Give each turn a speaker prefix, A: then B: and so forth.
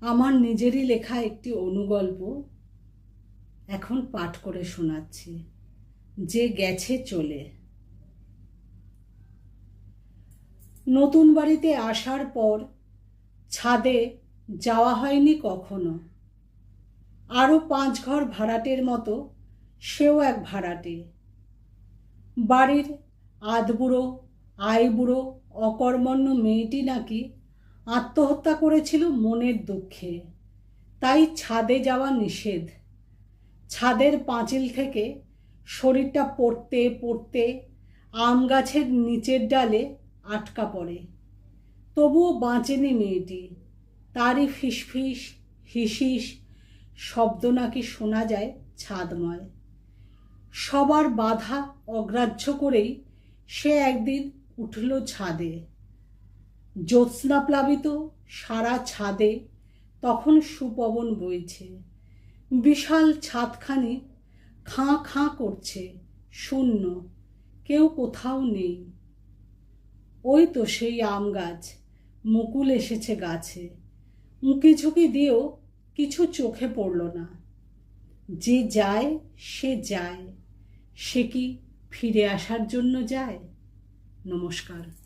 A: আমার নিজেরই লেখা একটি অনুগল্প এখন পাঠ করে শোনাচ্ছি। যে গেছে চলে। নতুন বাড়িতে আসার পর ছাদে যাওয়া হয়নি কখনো। আরও পাঁচ ঘর ভাড়াটের মতো, সেও এক ভাড়াটে। বাড়ির আধবুড়ো, আইবুড়ো, অকর্মণ্য মেয়েটি নাকি আত্মহত্যা করেছিল মনের দুঃখে। তাই ছাদে যাওয়া নিষেধ। ছাদের পাঁচিল থেকে শরীরটা পড়তে পড়তে আম গাছের নিচের ডালে আটকা পড়ে। তবুও বাঁচেনি মেয়েটি। তারই ফিসফিস, হিসিস শব্দ নাকি শোনা যায় ছাদময়। সবার বাধা অগ্রাহ্য করেই সে একদিন উঠল ছাদে। জ্যোৎস্না প্লাবিত সারা ছাদে তখন সুপবন বইছে। বিশাল ছাদখানি খাঁ খাঁ করছে, শূন্য, কেউ কোথাও নেই। ওই তো সেই আম গাছ, মুকুল এসেছে গাছে। উঁকি ঝুঁকি দিয়েও কিছু চোখে পড়ল না। যে যায়, সে যায়। সে কি ফিরে আসার জন্য যায়? নমস্কার।